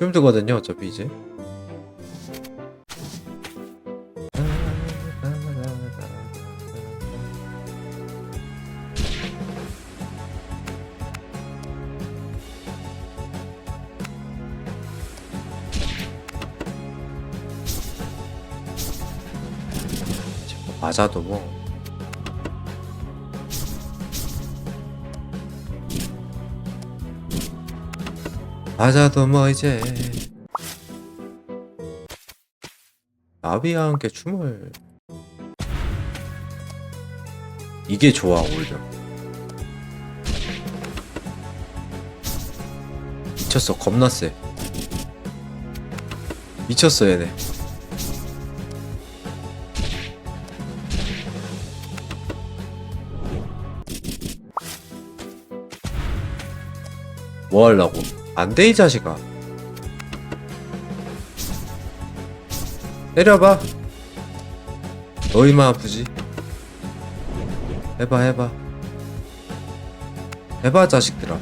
힘들거든요 어차피 이제. 맞아도 뭐 맞아도 뭐 이제. 나비와 함께 춤을. 이게 좋아 오히려. 미쳤어 겁나 세 미쳤어 얘네. 뭐 하려고 안돼 이 자식아. 때려봐. 너희만 아프지? 해봐 해봐. 해봐 자식들아.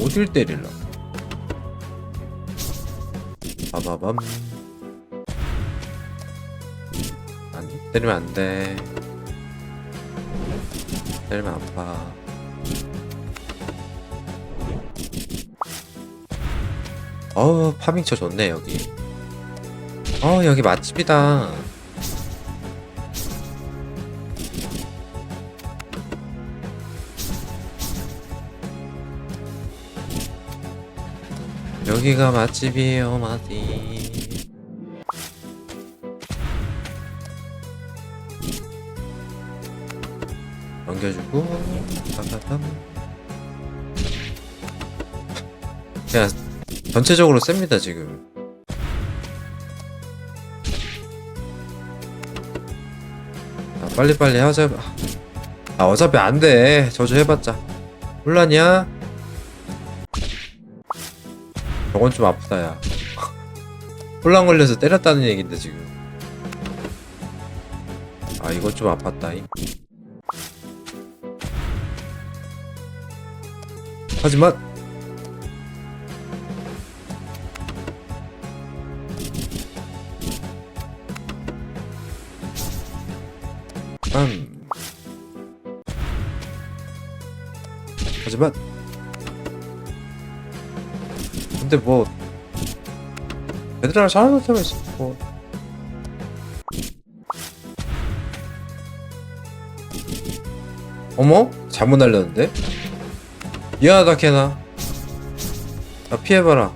어딜 때릴라? 바바밤. 안 때리면 안돼 때리면 아파. 어우 파밍처 좋네 여기. 어 여기 맛집이다. 여기가 맛집이에요 마디 넘겨주고. 빠바밤 그냥 전체적으로 셉니다 지금. 아, 빨리빨리 하자. 아 어차피 안돼. 저주 해봤자. 혼란이야? 저건 좀 아프다 야. 혼란 걸려서 때렸다는 얘긴데 지금. 아 이건 좀 아팠다잉 하지만 음. 하지만 근데 뭐 얘들아 잘하는 있어. 뭐. 어머? 잘못 날렸는데 미안하다. 캐나 나 피해봐라.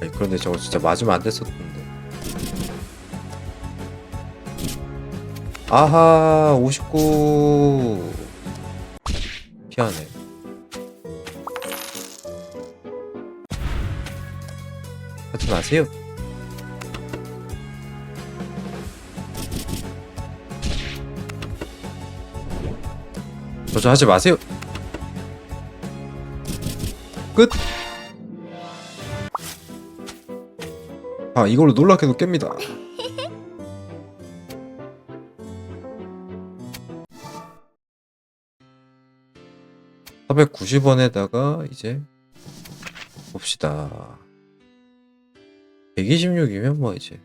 아니 그런데 저거 진짜 맞으면 안 됐었는데. 아하 59 피하네 마세요. 저저 하지 마세요. 끝. 아 이걸로 놀랍게도 깹니다. (490원에다가) 이제 봅시다 126이면 뭐 이제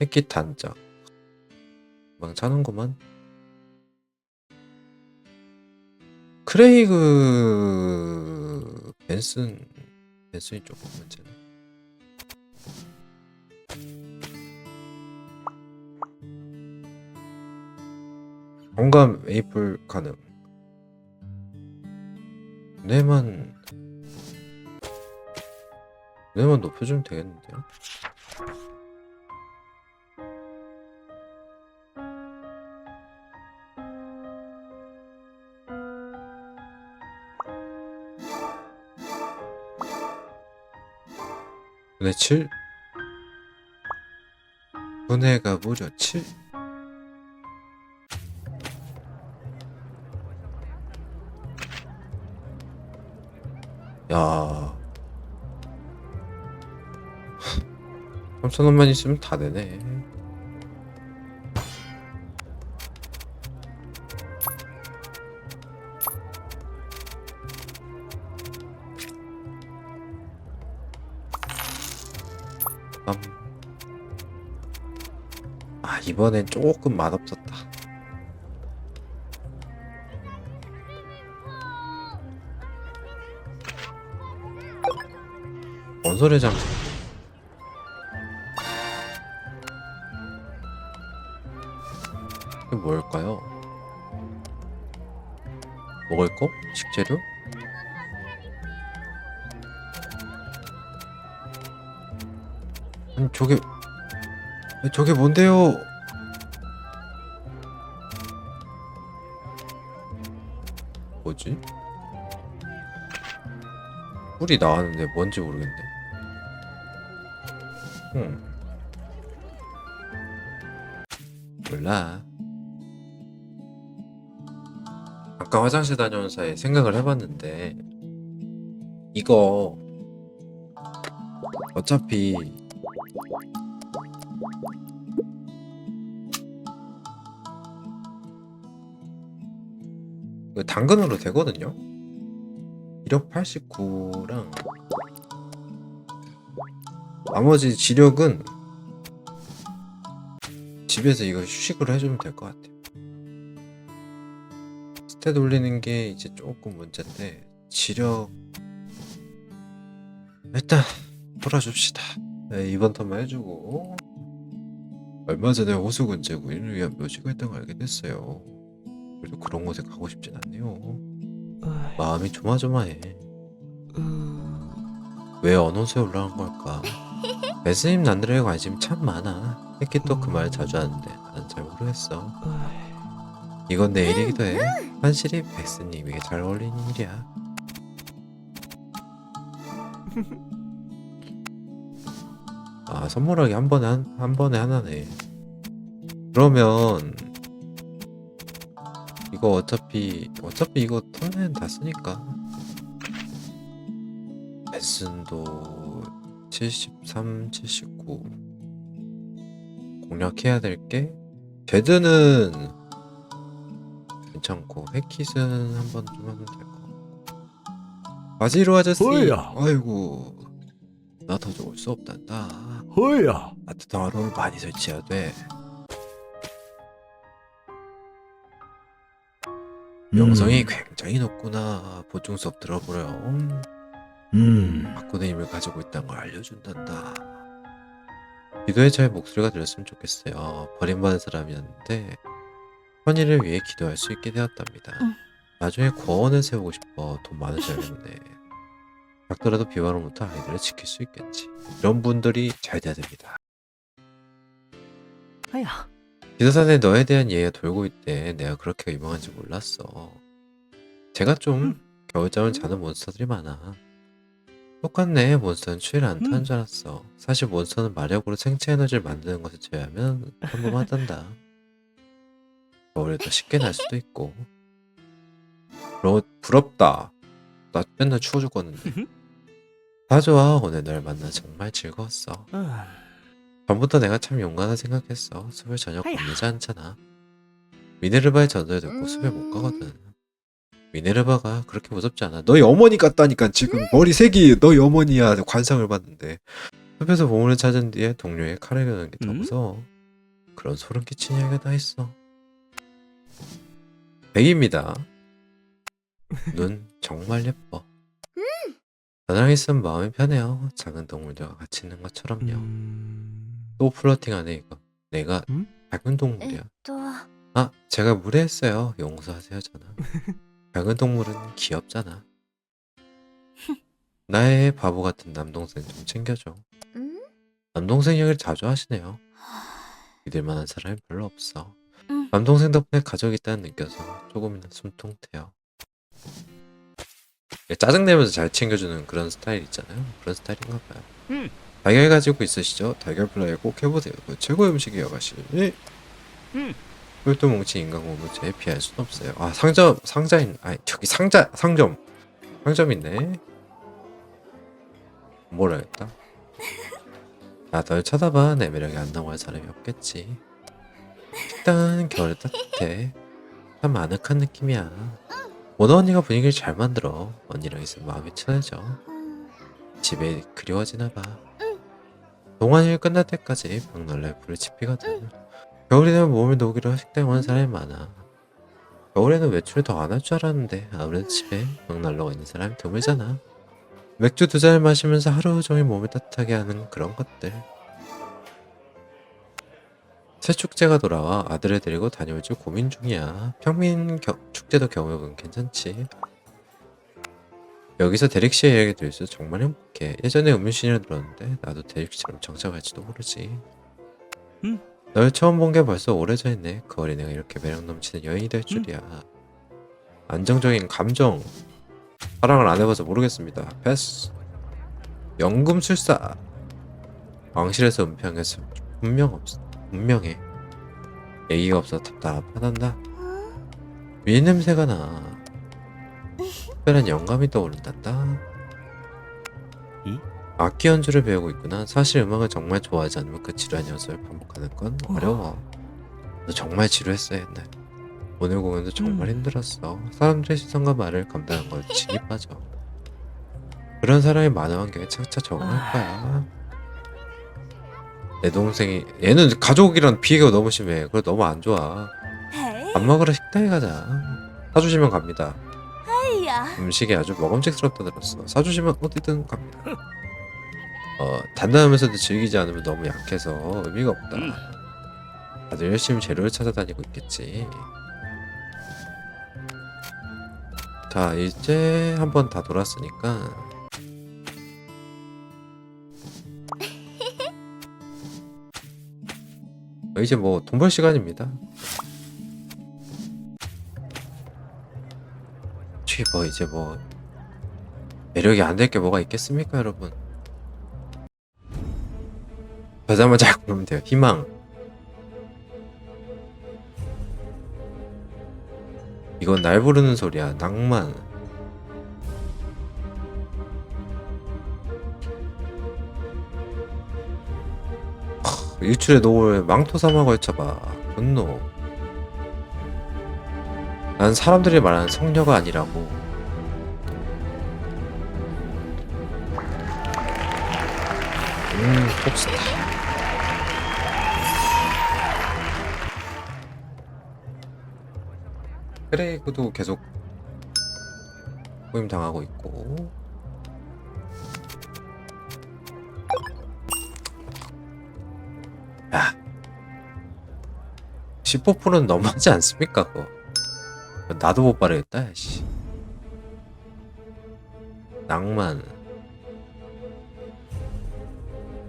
햇깃 단짝 막 차는구만. 크레이그 벤슨 벤슨이 조금 문제네. 공감 메이플 가능. 뇌만 얘만 높여주면 되겠는데요? 분해 7 분해가 무려 7 야. 3천원만 있으면 다 되네. 빰. 아 이번엔 조금 맛없었다. 원소래 장사 뭘까요? 먹을 거? 식재료? 아니 저게 저게 뭔데요? 뭐지? 뿔이 나왔는데 뭔지 모르겠네. 음. 몰라. 아까 화장실 다녀온 사이에 생각을 해봤는데 이거 어차피 이거 당근으로 되거든요. 1억 89랑 나머지 지력은 집에서 이거 휴식으로 해주면 될 것 같아요. 스탯 올리는 게 이제 조금 문제인데 지력 일단 돌아줍시다. 네, 이번 턴만 해주고 얼마 전에 호수군 제구인을 위한 묘지가 있다는 걸 알게 됐어요. 그래도 그런 곳에 가고 싶진 않네요. 마음이 조마조마해. 왜 언어수에 올라간 걸까? 베스님 난들에게 관심이 참 많아. 해키도 그말 자주 하는데 나는 잘 모르겠어. 이건 내 일이기도 해. 현실이 베스님에게 잘 어울리는 일이야. 아 선물하기 한 번에 한, 한 번에 하나네. 그러면 이거 어차피 어차피 이거 턴엔 다 쓰니까 베슨도 73, 79 공략해야 될 게 제드는 괜찮고 해킷은 한번 좀 하면 될 것 같고. 바지로 아저씨. 뭐야? 아이고. 나 더 좋을 수 없단다. 허야. 따뜻한 화로를 많이 설치해야 돼. 명성이 굉장히 높구나. 보충 수업 들어보렴 음. 바꾸는 힘을 가지고 있다는 걸 알려준단다. 기도에 저의 목소리가 들렸으면 좋겠어요. 버림받은 사람이었는데 현이를 위해 기도할 수 있게 되었답니다. 응. 나중에 고원을 세우고 싶어 돈 많으셔야겠네. 작더라도 비바로부터 아이들을 지킬 수 있겠지. 이런 분들이 잘 돼야 됩니다. 아야, 기도산에 너에 대한 얘기가 돌고 있대. 내가 그렇게 유명한지 몰랐어. 제가 좀 겨울잠을 자는 몬스터들이 많아. 똑같네. 몬스터는 추위를 안 타는 음. 줄 알았어. 사실 몬스터는 마력으로 생체 에너지를 만드는 것을 제외하면 평범하단다. 겨울에 더 쉽게 날 수도 있고. 부러, 부럽다. 나 맨날 추워 죽었는데. 다 좋아. 오늘 널 만나 정말 즐거웠어. 전부터 내가 참 용감하다 생각했어. 전혀 아야. 겁내지 않잖아. 미네르바의 전설을 듣고 숲에 못 가거든. 미네르바가 그렇게 무섭지 않아. 너희 어머니 같다니까 지금 머리 색이 너희 어머니야. 관상을 봤는데. 숲에서 보물을 찾은 뒤에 동료의 칼을 겨누는 게더 음? 무서워. 그런 소름 끼치는 이야기가 다 있어. 백입니다. 눈 정말 예뻐. 나랑 있으면 마음이 편해요. 작은 동물들과 같이 있는 것처럼요. 음... 또 플러팅하네 이거. 내가 음? 작은 동물이야. 또 아, 제가 무례했어요. 용서하세요, 전하. 작은 동물은 귀엽잖아. 나의 바보 같은 남동생 좀 챙겨줘. 음? 남동생 이야기를 자주 하시네요. 믿을 만한 사람이 별로 없어. 음. 남동생 덕분에 가족이 있다는 느껴서 조금이나 숨통 트여. 짜증내면서 잘 챙겨주는 그런 스타일 있잖아요. 그런 스타일인가 봐요. 음. 달걀 가지고 있으시죠? 달걀 플라이 꼭 해보세요. 그 최고의 음식이에요, 가시. 음. 똘똘 뭉친 인간 공무제 피할 순 없어요. 아 상점 상자인 아니 저기 상자 상점 상점 있네. 몰아야겠다. 아, 널 쳐다봐. 내 매력이 안 넘어갈 사람이 없겠지. 식당은 겨울에 따뜻해. 참 아늑한 느낌이야. 모나 언니가 분위기를 잘 만들어. 언니랑 있으면 마음이 편해져. 집에 그리워지나 봐. 동안일 끝날 때까지 벽난로에 불을 지피거든. 겨울이 되면 몸을 녹이러 식당에 오는 사람이 많아. 겨울에는 외출을 더 안 할 줄 알았는데 아무래도 집에 벽난로가 있는 사람이 드물잖아. 맥주 두 잔을 마시면서 하루 종일 몸을 따뜻하게 하는 그런 것들. 새 축제가 돌아와 아들을 데리고 다녀올 줄 고민 중이야. 평민 겨- 축제도 경험해보면 괜찮지. 여기서 대릭 씨의 이야기 들을 수 정말 행복해. 예전에 음유신을 들었는데 나도 대릭 씨처럼 정착할지도 모르지. 음. 널 처음 본 게 벌써 오래전이네. 그 어린애가 이렇게 매력 넘치는 여인이 될 줄이야. 안정적인 감정. 사랑을 안 해봐서 모르겠습니다. 패스. 연금술사. 왕실에서 은폐한게서 분명 없, 분명해. 애기가 없어 답답하단다. 위 냄새가 나. 특별한 영감이 떠오른단다. 이? 악기 연주를 배우고 있구나. 사실 음악을 정말 좋아하지 않으면 그 지루한 연습을 반복하는 건 어려워. 너 정말 지루했어 옛날. 오늘 공연도 정말 음. 힘들었어. 사람들의 시선과 말을 감당한 걸 진이 빠져. 그런 사람이 많은 환경에 차차 적응할 거야. 내 동생이 얘는 가족이랑 비교가 너무 심해. 그래 너무 안 좋아. 밥 먹으러 식당에 가자. 사주시면 갑니다. 음식이 아주 먹음직스럽다 들었어. 사주시면 어디든 갑니다. 어, 단단하면서도 즐기지 않으면 너무 약해서 의미가 없다. 음. 다들 열심히 재료를 찾아다니고 있겠지. 자, 이제 한번 다 돌았으니까 이제 뭐 돈 벌 시간입니다. 솔직히 뭐 이제 뭐 매력이 안 될 게 뭐가 있겠습니까, 여러분? 잘 고르면 돼요. 희망. 이건 날 부르는 소리야. 낭만. 일출의 노을 망토 삼아 걸쳐봐. 분노. 난 사람들이 말하는 성녀가 아니라고. 음, 톱스타. 크레이그도 계속 포임 당하고 있고. 15%는 너무하지 않습니까, 그거? 나도 못 바르겠다, 씨. 낭만.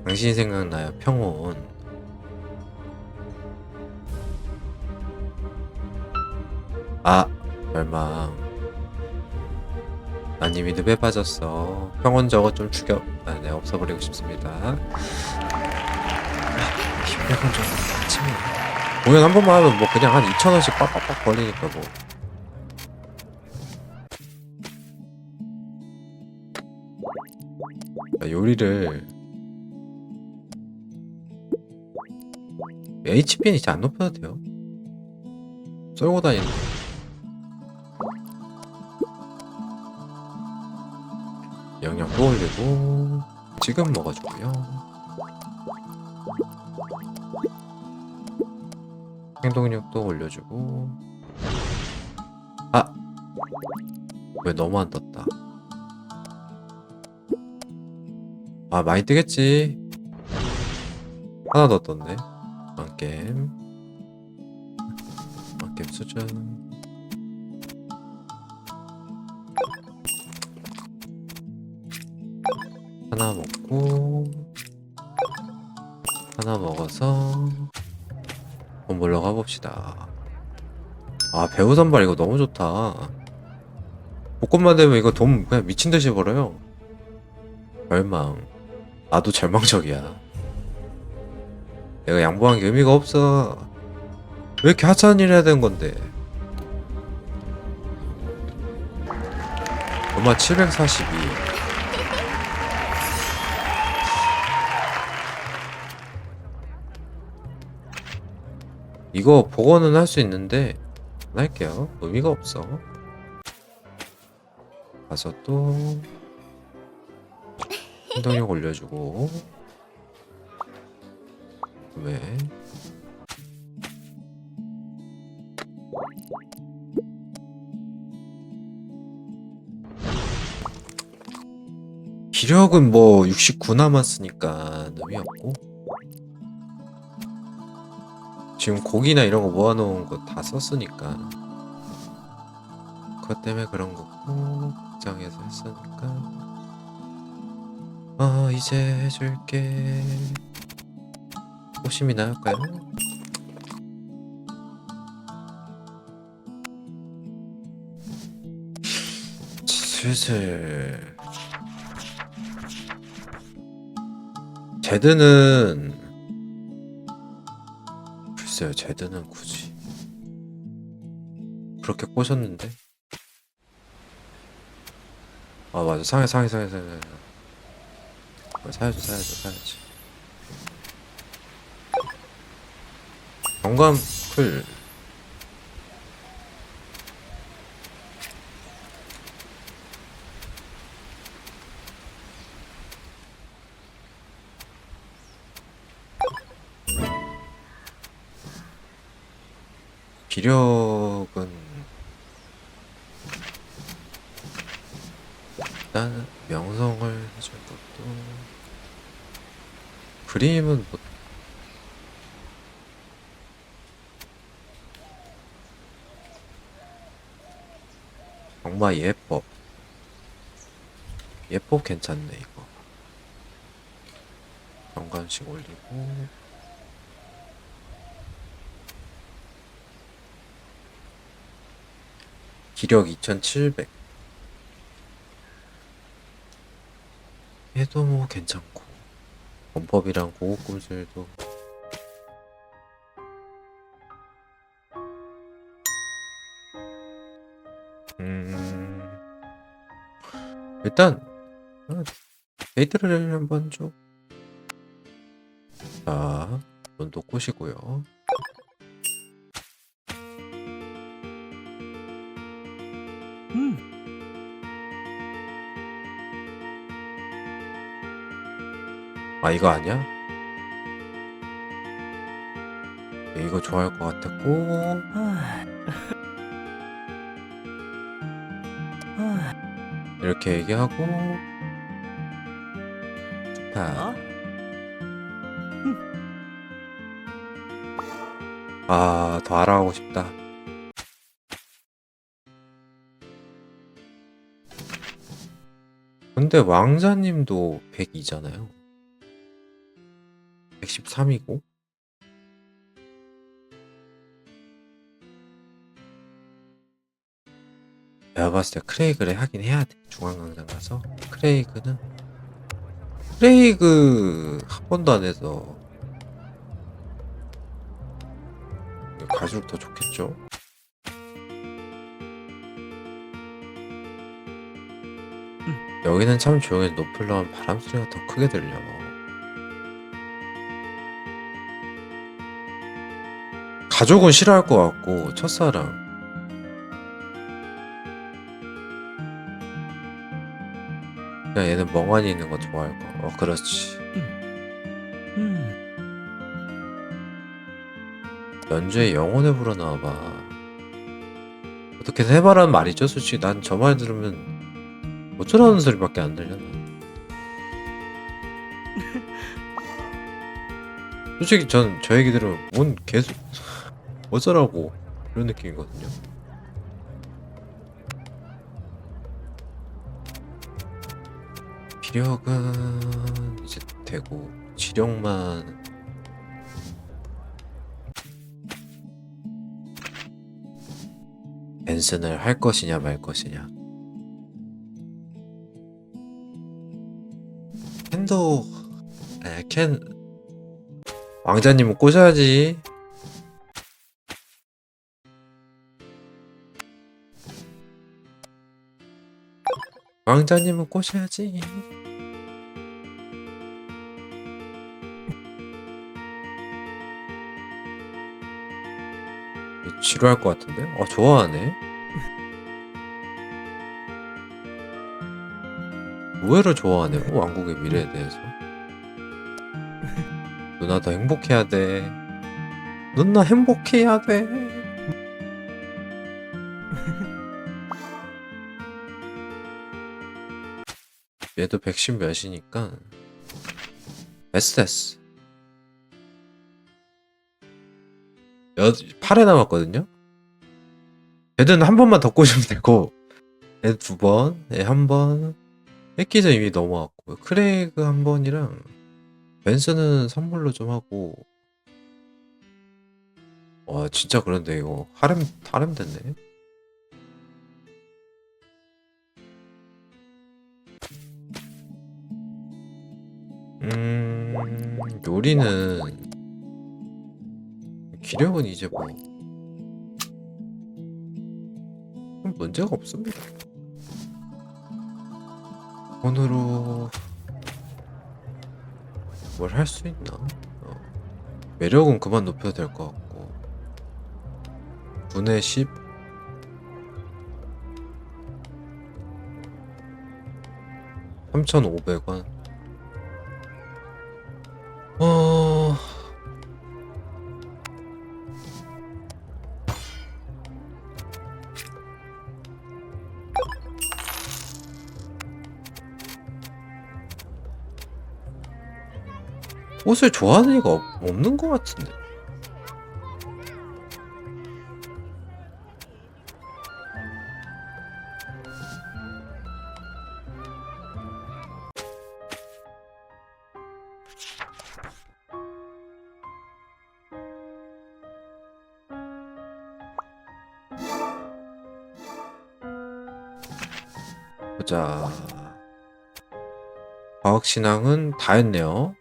당신이 생각나요, 평온. 아, 멸망. 난 이미 늪에 빠졌어. 평온 저거 좀 죽여. 아, 네, 없어버리고 싶습니다. 아, 1000원 정도 아침에. 공연 한 번만 하면 뭐 그냥 한 2,000원씩 빡빡빡 걸리니까 뭐. 자, 요리를 HP는 이제 안 높여도 돼요. 쏠고 다니는 거. 영역도 올리고 지금 먹어주고요. 행동력도 올려주고. 아! 왜 너무 안 떴다? 아 많이 뜨겠지? 하나 더 떴네. 만겜. 만겜 수준. 하나 먹고 하나 먹어서 돈 벌러 가봅시다. 아 배우 선발 이거 너무 좋다. 복권만 되면 이거 돈 그냥 미친 듯이 벌어요. 절망. 나도 절망적이야. 내가 양보한 게 의미가 없어. 왜 이렇게 하찮은 일 해야 되는 건데? 얼마 742. 이거 복원은 할 수 있는데 안 할게요. 의미가 없어. 가서 또 행동력 올려주고 왜? 기력은 뭐 69 남았으니까 의미 없고 지금 고기나 이런 거 모아놓은 거 다 썼으니까. 그것 때문에 그런 거고 극장에서 했으니까. 어 이제 해줄게. 호심이나 할까요? 슬슬. 제드는 글쎄요 제드는 굳이. 그렇게 꼬셨는데? 아 맞아. 상해 상해 상해 상해 상해. 어, 사야죠 사야죠 사야지. 경감 풀 기력은 일단 명성을 해줄 것도 그림은 뭐 정말 예뻐. 예뻐 괜찮네 이거. 연관식 올리고 기력 2700 얘도 뭐 괜찮고. 원법이랑 고급 꿈술도. 음. 일단 어, 데이트를 한번 좀. 자, 눈도 꼬시고요. 아 이거 아니야? 이거 좋아할 것 같았고. 이렇게 얘기하고 좋다. 어? 아, 더 알아가고 싶다. 근데 왕자님도 102잖아요. 113이고. 내가 봤을 때 크레이그를 하긴 해야 돼. 중앙광장 가서. 크레이그는 크레이그 한 번도 안 해서 갈수록 더 좋겠죠. 여기는 참 조용해서 높을러 하면 바람 소리가 더 크게 들려. 가족은 싫어할 것 같고 첫사랑 그냥 얘는 멍하니 있는 거 좋아할 거. 어 그렇지. 음. 연주에 영혼을 불어넣어 봐. 어떻게 해봐라는 말이죠, 솔직히. 난 저 말 들으면 어쩌라는 소리밖에 안 들려. 난. 솔직히 전 저 얘기 들으면 뭔 계속 어쩌라고 이런 느낌이거든요. 기력은 이제 되고 지력만 벤슨을 할 것이냐 말 것이냐 캔도 아니 캔 왕자님은 꼬셔야지 왕자님은 꼬셔야지 지루할 것 같은데? 어 좋아하네. 의외로 좋아하네. 어, 왕국의 미래에 대해서. 누나 더 행복해야 돼. 누나 행복해야 돼. 얘도 110 몇이니까 됐어 됐어. 여 8회 남았거든요. 얘는 한 번만 더 꼬시면 되고 얘두 번, 얘 한 번. 햇기저 이미 넘어왔고 크레이그 한 번이랑 벤슨은 선물로 좀 하고 와 진짜 그런데 이거 하렘 하렘 됐네. 음 요리는 기력은 이제 뭐 문제가 없습니다. 돈으로 뭘 할 수 있나? 어. 매력은 그만 높여도 될 것 같고 분의 10 3,500원 옷을 좋아하는 애가 없, 없는 것 같은데. 보자. 과학신앙은 다 했네요.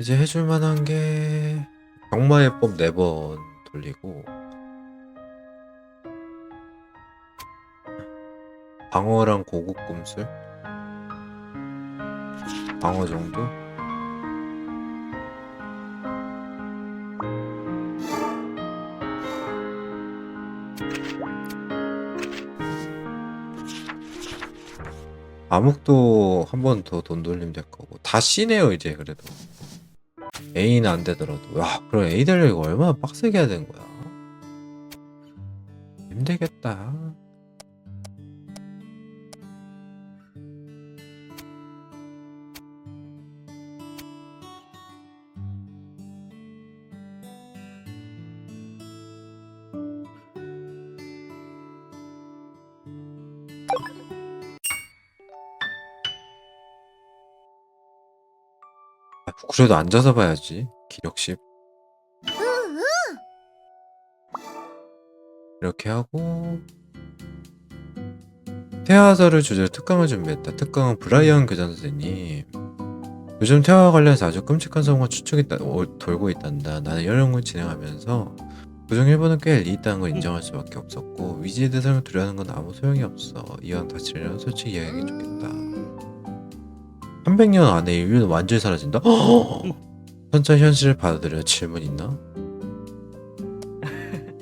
이제 해줄 만한 게 경마예법 4번 돌리고 방어랑 고급 금술 방어 정도? 암흑도 한 번 더 돈 돌리면 될 거고. 다 C네요 이제 그래도 A는 안 되더라도. 와 그럼 A 되려고 얼마나 빡세게 해야 되는 거야? 힘들겠다 그래도 앉아서 봐야지 기력십. 이렇게 하고 태화서를 주제로 특강을 준비했다. 특강은 브라이언 교장 선생님. 요즘 태화와 관련해서 아주 끔찍한 사고가 추측이 따- 오- 돌고 있단다. 나는 연구를 진행하면서 그중 일부는 꽤 일리 있다는 걸 인정할 수밖에 없었고 위지의 대상을 두려하는 건 아무 소용이 없어. 이왕 다치려면 솔직히 이야기해 주겠다 300년 안에 인류는 완전히 사라진다? 현재 현실을 받아들여 질문 있나?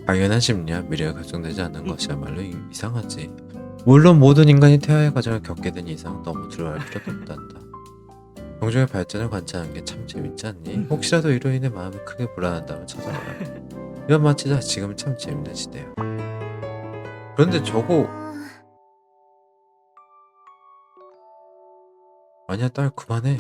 당연한 심리야 미래가 결정되지 않는 것이야말로 이- 이상하지 물론 모든 인간이 태아의 과정을 겪게 된 이상 너무 두려워할 필요도 없단다 경종의 발전을 관찰하는 게 참 재밌지 않니? 혹시라도 이로 인해 마음이 크게 불안한다면 찾아봐라 이건 마치자 지금은 참 재밌는 시대야 그런데 저거 아니야 딸 그만해